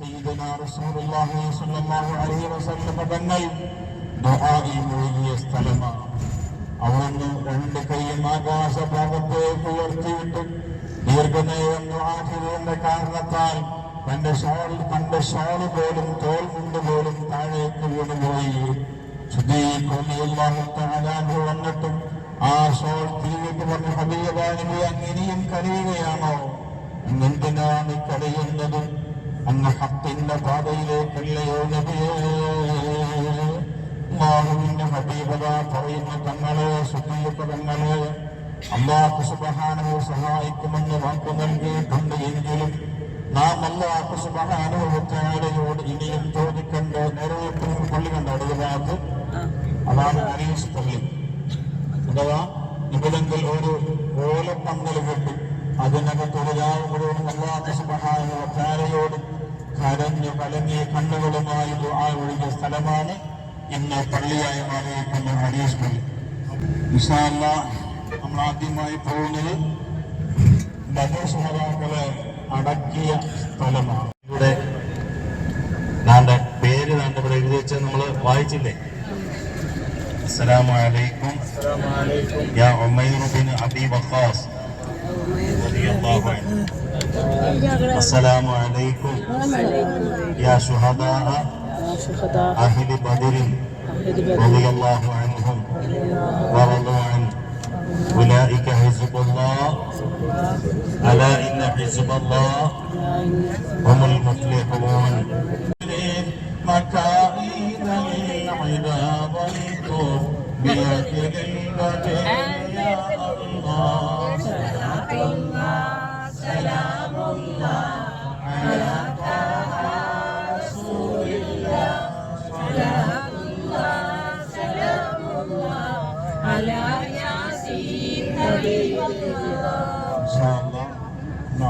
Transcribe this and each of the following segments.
തങ്ങൾ ദുആഇൽ മുഴുകിയ സ്ഥലമാണ്. അവിടുന്ന് രണ്ട് കൈയും ആകാശഭാഗത്തേക്ക് ഉയർത്തിയിട്ട് ദീർഘനേരം ചെയ്തതിന്റെ കാരണത്താൽ തന്റെ ഷോൾ തന്റെ ഷോൾ പോലും തോൽ കൊണ്ട് പോലും താഴേക്ക് വീണുപോയി. വന്നിട്ടും ആ ഷോൾ തിരികെ പറഞ്ഞ ഹബീബാനിബി അങ്ങനെയും കരയുകയാണോ? എന്തിനാണ് കരയുന്നത്? അന്ന ഹത്തിന്റെ പാതയിലേക്കല്ലയോ നബിയേ അള്ളാഹുവിന്റെ ഹബീബത പറയുന്ന തങ്ങളെ സുഖീയപദങ്ങളെ അള്ളാഹു സുബഹാനവെ സഹായിക്കുമെന്ന് വാക്കു നൽകിയിട്ടുണ്ട് എങ്കിലും നാം അള്ളാഹു സുബഹാനുഭവത്താലയോട് ഇനിയും ചോദിക്കണ്ട നിറവേറ്റുന്ന പള്ളി കണ്ട? അടുത്തത് അതാണ് ഹരീഷ് പള്ളി. അഥവാ ഇവിടെങ്കിൽ ഒരു ഓലപ്പന്തൽ കിട്ടി അതിനകത്ത് ഒരു അതിനകത്തൊരു അല്ലാഹു അള്ളാഹു സുബഹാനുഭവത്താലയോട് കരഞ്ഞു കലങ്ങിയ കണ്ണുകളുമായി ദുആ ഒഴുകിയ സ്ഥലമാണ് ഇന്ന് പള്ളിയായി മാറിയിരിക്കുന്ന ഹരീഷ് പള്ളി വിശാല നമ്മൾ ആദ്യമായി പോകുന്നത് ബദർസുഹതാക്കളെ അടക്കിയ സ്ഥലമാണ്. ഇവിടെ നാന്റെ പേര് നാന്റെ ഇവിടെ എഴുതി വെച്ച് നമ്മൾ വായിച്ചില്ലേ? അസ്സലാമു അലൈക്കും യാ ഉമൈർ ബിൻ അബി വഖാസ്. റളിയല്ലാഹു അൻഹു السلام عليكم. يا شهداء أهل بدر رضي الله عنهم ورضوا عنه. أولئك حزب الله. ألا إن حزب الله هم المفلحون. مكائد العباد بيد البدر يا الله. سلام الله. سلام.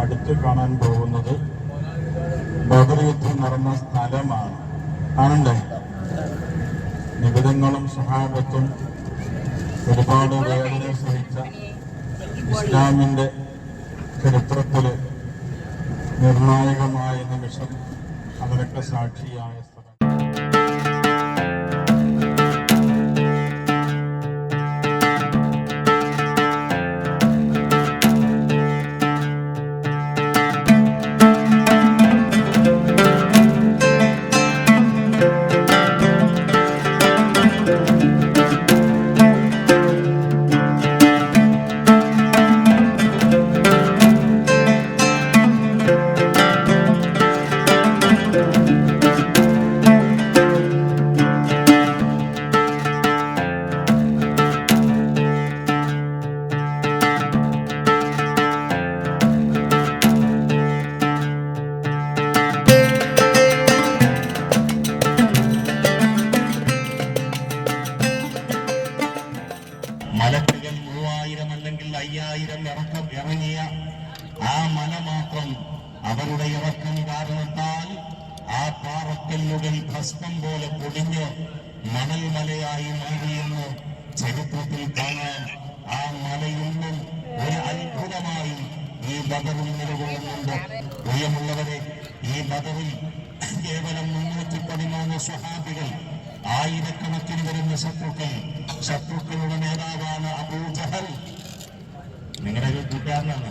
അടുത്ത് കാണാൻ പോകുന്നത് ബദർ നടന്ന സ്ഥലമാണ്. ആണല്ലേ? നിബിധങ്ങളും സഹാബത്തും ഒരുപാട് വേദന സഹിച്ച ഇസ്ലാമിന്റെ ചരിത്രത്തിൽ നിർണായകമായ നിമിഷം അതിനൊക്കെ സാക്ഷിയായ മലക്കുകൾ മൂവായിരം അല്ലെങ്കിൽ അയ്യായിരം ഇറക്കം ഇറങ്ങിയ ആ മല മാത്രം അവരുടെ ഇറക്കം കാരണത്താൽ ആ പാറക്കല്ലുകൾ ഭസ്മം പോലെ പൊടിഞ്ഞ് മണൽ മലയായി മാറിയെന്ന് ചരിത്രത്തിൽ കാണാൻ ആ മലയൊന്നും ഒരു അത്ഭുതമായി ഈ ബദറിൽ നിലകൊള്ളുന്നുണ്ട്. പ്രിയമുള്ളവരെ ഈ ബദറിൽ കേവലം മുന്നൂറ്റി പതിമൂന്ന് സ്വഹാബികൾ ആയിരക്കണക്കിന് വരുന്ന ശത്രുക്കൾ ശത്രുക്കളുടെ നേതാവാണ് അബൂജഹൽ നിങ്ങളുടെ ഒരു കൂട്ടുകാരനാണ്.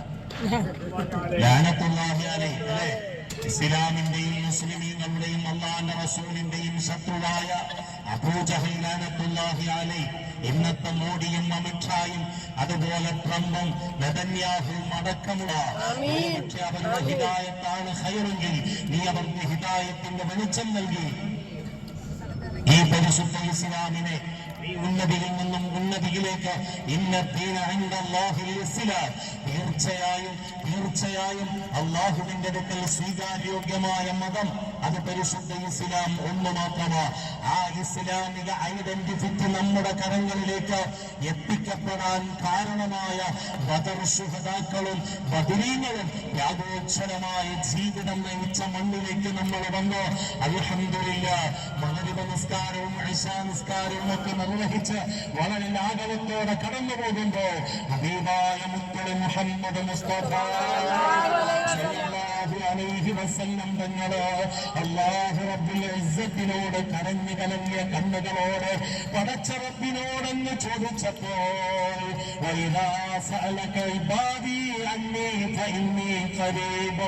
ലാനത്തുള്ളാഹിയാലെ അല്ലേ? ഇസ്ലാമിന്റെയും മുസ്ലിമീങ്ങളുടെയും അള്ളാന്റെ റസൂലിന്റെയും ശത്രുവായ അബൂജഹൽ ലാനത്തുള്ളാഹിയാലെ ഇന്നത്തെ മോഡിയും അമിത്ഷായും അതുപോലെ ട്രംപും നെതന്യാഹുവും അടക്കമുള്ള ഹിതായത്താണ് അവരുടെ ഹൈറെങ്കിൽ നീ അവർക്ക് ഹിതായത്തിന്റെ വെളിച്ചം നൽകി. പരിശുദ്ധ ഇസ്ലാമിനെ ഉന്നതിയിൽ നിന്നും ഉന്നതിയിലേക്ക് തീർച്ചയായും തീർച്ചയായും അള്ളാഹുവിന്റെ അടുക്കൽ സ്വീകാര്യോഗ്യമായ മതം അത് പരിശുദ്ധ ഇസ്ലാം ഒന്ന് മാത്രമാ ആ ഇസ്ലാമിക ഐഡന്റിഫിറ്റി നമ്മുടെ കരങ്ങളിലേക്ക് എത്തിക്കപ്പെടാൻ കാരണമായ ബദർ സുഹതാക്കളും ബദരീങ്ങളും യാഗോക്ഷരമായ ജീവിതം നയിച്ച മണ്ണിലേക്ക് നമ്മൾ വന്നു. അലഹമില്ല മഗ്രിബ് നിസ്കാരവും ഐശാനിസ്കാരവും ഒക്കെ നിർവഹിച്ച് വളരെ ലാഘവത്തോടെ കടന്നു പോകുമ്പോ ഹബീബായ മുത്തളി മുഹമ്മദ് മുസ്തഫ സല്ലല്ലാഹു അലൈഹി വസല്ലം തങ്ങൾ അല്ലാഹു റബ്ബുൽ ഇസ്സത്തിനോട് കരഞ്ഞു കലങ്ങിയ കണ്ണുകളോട് പടച്ച റബ്ബിനോട് റബ്ബിനോടെന്ന് ചോദിച്ചപ്പോൾ വൈദാ സഅലക ഇബാദി അന്നി ഫഇന്നി ഖരീബ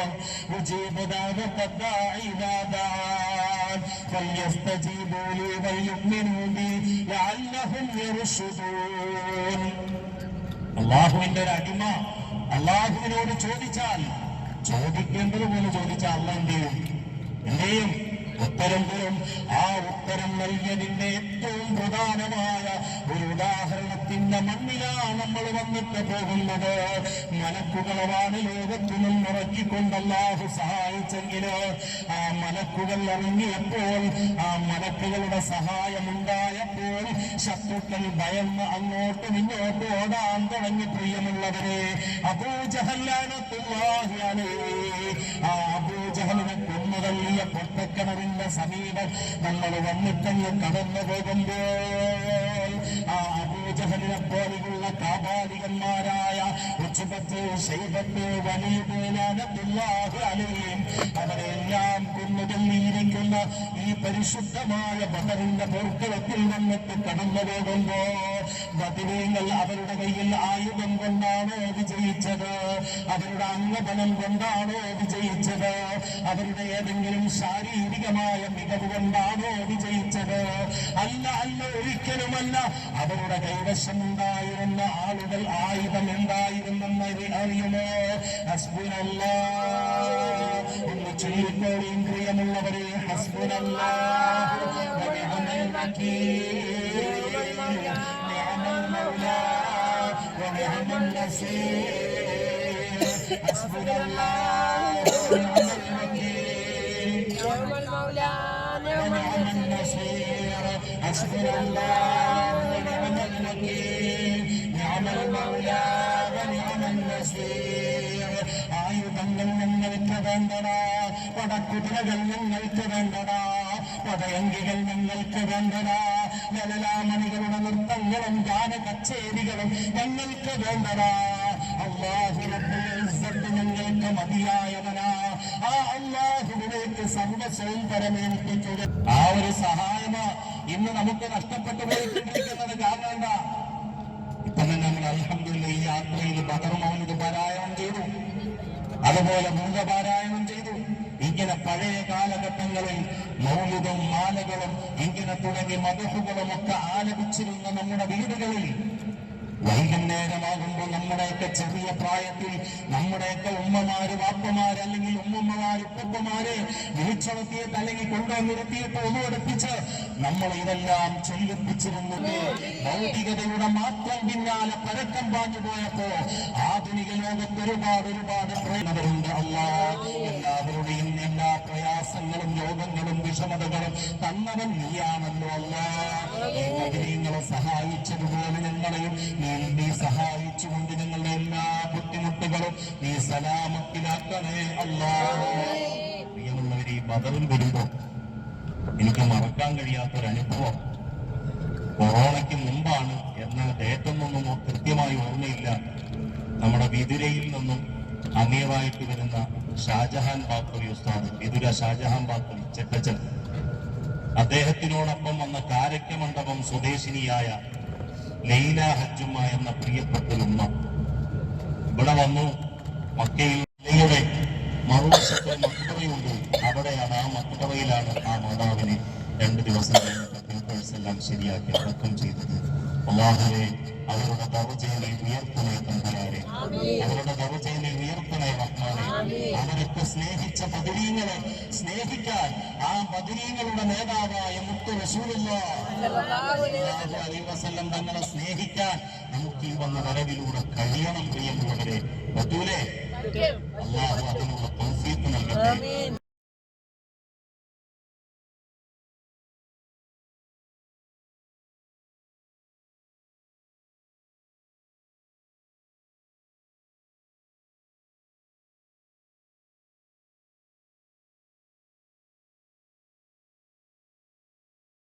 ഉജീബു ദാവ ദാഇ ഇദാ ദാൻ ഫല്യസ്തജീബു ലി ബി ലഅല്ലഹും യർഷുദൂൻ അള്ളാഹുവിന്റെ ഒരു അടിമ അള്ളാഹുവിനോട് ചോദിച്ചാൽ ചോദിക്കേണ്ടത് പോലെ ചോദിച്ചാൽ അല്ല എന്ത്? ചെയ്യും എന്ത്? ഉത്തരം തരും. ആ ഉത്തരം നൽകിയതിന്റെ ഏറ്റവും പ്രധാനമായ ഒരു ഉദാഹരണത്തിന്റെ മണ്ണിലാണ് നമ്മൾ വന്നിട്ട് പോകുന്നത്. മലക്കുകളവാണ് ലോകത്തു നിന്നിറക്കിക്കൊണ്ട് അള്ളാഹു സഹായിച്ചെങ്കിൽ ആ മലക്കുകൾ ഇറങ്ങിയപ്പോൾ ആ മലക്കുകളുടെ സഹായമുണ്ടായപ്പോൾ ശത്രുക്കൾ ഭയന്ന് അങ്ങോട്ടും ഇങ്ങോട്ടും ഓടാൻ തുടങ്ങി പ്രിയമുള്ളവരെ അബൂജഹലിനെ കൊന്നുതള്ളിയ പൊട്ടക്കിണറിന്റെ സമീപം നമ്മൾ വന്നിട്ടങ്ങ് കടന്നു പോകുമ്പോൾ ആ അബൂജഹലിനെ പോലെയുള്ള കാപാലികന്മാരായ ശൈബത്ത് വലിയുലാനത്തുള്ളാഹി അലയും അവരെല്ലാം കൊന്നുതള്ളിയിരിക്കുന്ന ഈ പരിശുദ്ധമായ ബദറിന്റെ പോർക്കളത്തിൽ വന്നിട്ട് കടന്നു പോകുമ്പോ ബദിരീങ്ങൾ അവരുടെ കയ്യിൽ ആയുധം കൊണ്ടാണോ വിജയിച്ചത്? അവരുടെ അംഗബലം കൊണ്ടാണോ വിജയിച്ചത്? അവരുടെ ഏതെങ്കിലും ശാരീരികമായ മികവ് കൊണ്ടാണോ വിജയിച്ചത്? അല്ല അല്ല ഒരിക്കലുമല്ല. അവരുടെ കൈവശമുണ്ടായിരുന്ന ആളുകൾ ആയുധം എന്തായിരുന്നെന്ന് അറി- അറിയുമോ ഹസ്ബുനല്ലാ ഒന്ന് ചൊല്ലിക്കോളിയും പ്രിയമുള്ളവരെ ഹസ്ബുനല്ലാ വനിഅമൽ വക്കീൽ نعم المولى ونعم النصير حسبنا الله ونعم الوكيل نعم المولى نعم ونعم النصير حسبنا الله ونعم ആയുധങ്ങൾ ഞങ്ങൾക്ക് വേണ്ടടാ. പടക്കുതിരകൾ ഞങ്ങൾക്ക് വേണ്ടടാ. പടയങ്കികൾ ഞങ്ങൾക്ക് വേണ്ടടാ. ലലലാമണികളുടെ നൃത്തങ്ങളും ഗാന കച്ചേരികളും ഞങ്ങൾക്ക് വേണ്ടടാ. അള്ളാഹു റബ്ബുൽ ഇസ്സത്ത് ഞങ്ങൾക്ക് മതിയായവനാ. ആ അള്ളാഹുവിലേക്ക് സർവസ്വവും പരമേൽപ്പിക്കുക ആ ഒരു സഹായമ ഇന്ന് നമുക്ക് നഷ്ടപ്പെട്ടു പോയിക്കൊണ്ടിരിക്കുന്നത്. കാണേണ്ട ഇപ്പൊ തന്നെ നമ്മൾ അൽഹംദുലില്ലാ ഈ യാത്രയിൽ ചെയ്തു അതുപോലെ മൂലപാരായണം ചെയ്തു. ഇങ്ങനെ പഴയ കാലഘട്ടങ്ങളിൽ മൗലികം മാലകളും ഇങ്ങനെ തുടങ്ങി മധുഹുകളും ഒക്കെ ആലപിച്ചിരുന്ന നമ്മുടെ വീടുകളിൽ വൈകുന്നേരമാകുമ്പോൾ നമ്മുടെയൊക്കെ ചെറിയ പ്രായത്തിൽ നമ്മുടെയൊക്കെ ഉമ്മമാര് വാപ്പമാര് അല്ലെങ്കിൽ ഉമ്മമ്മമാര് ഉപ്പമ്മമാര് വിളിച്ചുണർത്തിയിട്ട് അല്ലെങ്കിൽ കൊണ്ടുവന്നിരുത്തിയിട്ട് ഒന്നുമെടുപ്പിച്ച് നമ്മൾ ഇതെല്ലാം ചെയ്യിപ്പിച്ചിരുന്നത് ഭൗതികതയുടെ മാത്രം പിന്നാലെ പരക്കം പാഞ്ഞു പോയപ്പോ ആധുനിക ലോകത്ത് ഒരുപാട് ഒരുപാട് പ്രേരണകളുണ്ട് അല്ലാ. എല്ലാവരുടെയും എല്ലാ പ്രയാസങ്ങളും രോഗങ്ങളും വിഷമതകളും തന്നവൻ നീയാണല്ലോ അല്ലാ. നിങ്ങളെ സഹായിച്ചതുപോലെ ഞങ്ങളെയും നീ സഹായിച്ചുകൊണ്ട് ഞങ്ങളുടെ എല്ലാ ബുദ്ധിമുട്ടുകളും നീ സലാമത്തിലാക്കണേ അല്ലാ. പ്രിയമുള്ളവരെ ബദറും വരുമ്പോ എനിക്ക് മറക്കാൻ കഴിയാത്തൊരു അനുഭവം കൊറോണയ്ക്ക് മുമ്പാണ് എന്ന ഡേറ്റൊന്നും കൃത്യമായി ഓർമ്മയില്ല. നമ്മുടെ വിതുരയിൽ നിന്നും അമീറായിട്ട് വരുന്ന ഷാജഹാൻ ബാക്കറി ഉസ്താദ് വിതുര ഷാജഹാൻ ബാക്കറി ചെറ്റച്ചൻ. അദ്ദേഹത്തിനോടൊപ്പം വന്ന കാരയ്ക്കമണ്ഡപം സ്വദേശിനിയായ ലൈല ഹജ്ജുമ്മ എന്ന പ്രിയപ്പെട്ട ഒരു ഉമ്മ ഇവിടെ വന്നു മക്കയിൽ മറുവശത്ത് മക്ബറയുണ്ട് അവിടെയാണ് ആ മക്ബറയിലാണ് ആ മാതാവിനെ രണ്ട് ദിവസം പേപ്പേഴ്സ് എല്ലാം ശരിയാക്കി അടക്കം ചെയ്തത്. അള്ളാഹുവെ അവരുടെ ദർജയിലെ ഉയർത്തനെ തമ്പുരാനെ അവരുടെ ദർജയിലെ ഉയർത്തനെ റഹ്മാനെ അവരൊക്കെ സ്നേഹിച്ച ബദരീങ്ങളെ സ്നേഹിക്കാൻ ആ ബദരീങ്ങളുടെ നേതാവായ മുത്തു റസൂലുള്ളാഹി അലൈഹി വസല്ലം തങ്ങളെ സ്നേഹിക്കാൻ നമുക്ക് ഈ വന്ന വരവിലൂടെ കഴിയണം പ്രിയമുള്ളവരെ. പറ്റൂലേ? അള്ളാഹു അതിനുള്ള തൗഫീഖ് നൽകട്ടെ.